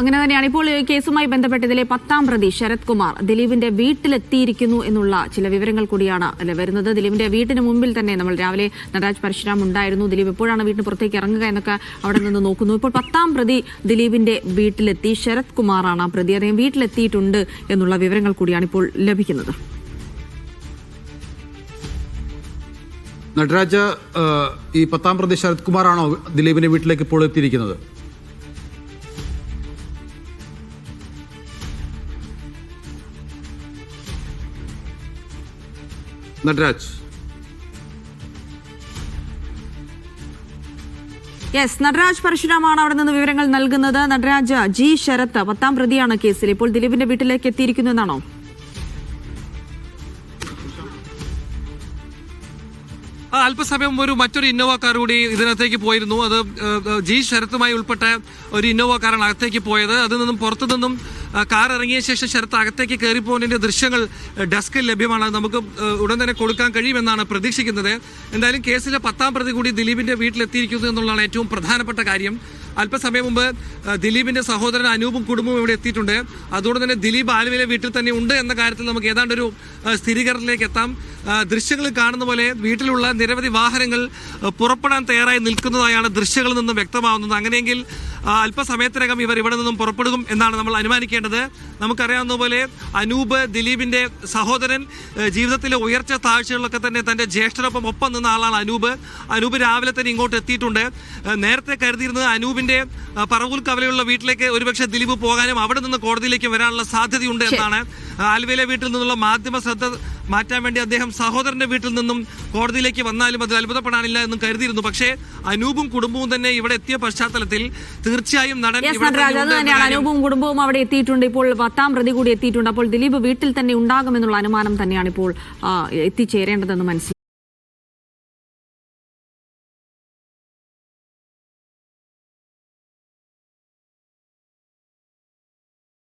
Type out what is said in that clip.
അങ്ങനെ തന്നെയാണ് ഇപ്പോൾ കേസുമായി ബന്ധപ്പെട്ട് ഇതിലെ പത്താം പ്രതി ശരത് കുമാർ ദിലീപിന്റെ വീട്ടിലെത്തിയിരിക്കുന്നു എന്നുള്ള ചില വിവരങ്ങൾ കൂടിയാണ് വരുന്നത്. ദിലീപിന്റെ വീട്ടിന് മുമ്പിൽ തന്നെ നമ്മൾ രാവിലെ നടരാജ് പരശുരാം ഉണ്ടായിരുന്നു. ദിലീപ് എപ്പോഴാണ് വീട്ടിന് പുറത്തേക്ക് ഇറങ്ങുക എന്നൊക്കെ അവിടെ നിന്ന് നോക്കുന്നു. ഇപ്പോൾ പത്താം പ്രതി ദിലീപിന്റെ വീട്ടിലെത്തി. ശരത് കുമാറാണ് ആ പ്രതി. അദ്ദേഹം വീട്ടിലെത്തിയിട്ടുണ്ട് എന്നുള്ള വിവരങ്ങൾ കൂടിയാണ് ഇപ്പോൾ ലഭിക്കുന്നത്. നടരാജ് ഈ പത്താം പ്രതി ശരത് കുമാറാണോ ദിലീപിന്റെ വീട്ടിലേക്ക് ഇപ്പോൾ എത്തിയിരിക്കുന്നത്? നടരാജ് യെസ് നടരാജ് പരശുരാമാണ് അവിടെ നിന്ന് വിവരങ്ങൾ നൽകുന്നത് നടരാജ ജി ശരത്ത് പത്താം പ്രതിയാണ് കേസിൽ. ഇപ്പോൾ ദിലീപിന്റെ വീട്ടിലേക്ക് എത്തിയിരിക്കുന്നു എന്നാണോ? ആ, അല്പസമയം ഒരു മറ്റൊരു ഇന്നോവ കാർ കൂടി ഇതിനകത്തേക്ക് പോയിരുന്നു. അത് ജി ശരത്തുമായി ഉൾപ്പെട്ട ഒരു ഇന്നോവ കാറാണ് അകത്തേക്ക് പോയത്. അതിൽ നിന്നും പുറത്തു നിന്നും കാർ ഇറങ്ങിയ ശേഷം ശരത്ത് അകത്തേക്ക് കയറിപ്പോകുന്നതിന്റെ ദൃശ്യങ്ങൾ ഡെസ്കിൽ ലഭ്യമാണ്. നമുക്ക് ഉടൻ തന്നെ കൊടുക്കാൻ കഴിയുമെന്നാണ് പ്രതീക്ഷിക്കുന്നത്. എന്തായാലും കേസിലെ പത്താം പ്രതി കൂടി ദിലീപിന്റെ വീട്ടിലെത്തിയിരിക്കുന്നു എന്നുള്ളതാണ് ഏറ്റവും പ്രധാനപ്പെട്ട കാര്യം. അല്പസമയം മുമ്പ് ദിലീപിന്റെ സഹോദരൻ അനൂപും കുടുംബവും ഇവിടെ എത്തിയിട്ടുണ്ട്. അതുകൊണ്ട് തന്നെ ദിലീപ് ആലുവയിലെ വീട്ടിൽ തന്നെ ഉണ്ട് എന്ന കാര്യത്തിൽ നമുക്ക് ഏതാണ്ട് ഒരു സ്ഥിരീകരണത്തിലേക്ക് എത്താം. ദൃശ്യങ്ങൾ കാണുന്ന പോലെ വീട്ടിലുള്ള നിരവധി വാഹനങ്ങൾ പുറപ്പെടാൻ തയ്യാറായി നിൽക്കുന്നതായാണ് ദൃശ്യങ്ങളിൽ നിന്നും വ്യക്തമാവുന്നത്. അങ്ങനെയെങ്കിൽ അല്പസമയത്തിനകം ഇവർ ഇവിടെ നിന്നും പുറപ്പെടും എന്നാണ് നമ്മൾ അനുമാനിക്കേണ്ടത്. നമുക്കറിയാവുന്നതുപോലെ അനൂപ് ദിലീപിന്റെ സഹോദരൻ ജീവിതത്തിലെ ഉയർച്ച താഴ്ചകളിലൊക്കെ തന്നെ തന്റെ ജ്യേഷ്ഠനൊപ്പം ഒപ്പം നിന്ന ആളാണ് അനൂപ്. അനൂപ് രാവിലെ തന്നെ ഇങ്ങോട്ട് എത്തിയിട്ടുണ്ട്. നേരത്തെ കരുതിയിരുന്നത് അനൂപിന്റെ പറവൂൽ കവലയുള്ള വീട്ടിലേക്ക് ഒരുപക്ഷെ ദിലീപ് പോകാനും അവിടെ നിന്ന് കോടതിയിലേക്ക് വരാനുള്ള സാധ്യതയുണ്ട് എന്നാണ്. ആലുവയിലെ വീട്ടിൽ നിന്നുള്ള മാധ്യമ ശ്രദ്ധ മാറ്റാൻ വേണ്ടി അദ്ദേഹം സഹോദരന്റെ വീട്ടിൽ നിന്നും കോടതിയിലേക്ക് വന്നാലും അതിൽ അത്ഭുതപ്പെടാനില്ല എന്നും കരുതിയിരുന്നു. പക്ഷേ അനൂപും കുടുംബവും തന്നെ ഇവിടെ എത്തിയ പശ്ചാത്തലത്തിൽ തീർച്ചയായും നടൻ തന്നെയാണ്. അനൂപും കുടുംബവും അവിടെ എത്തിയിട്ടുണ്ട്. ഇപ്പോൾ പത്താം പ്രതി കൂടി എത്തിയിട്ടുണ്ട്. അപ്പോൾ ദിലീപ് വീട്ടിൽ തന്നെ ഉണ്ടാകുമെന്നുള്ള അനുമാനം തന്നെയാണ് ഇപ്പോൾ എത്തിച്ചേരേണ്ടതെന്ന് മനസ്സിലായി.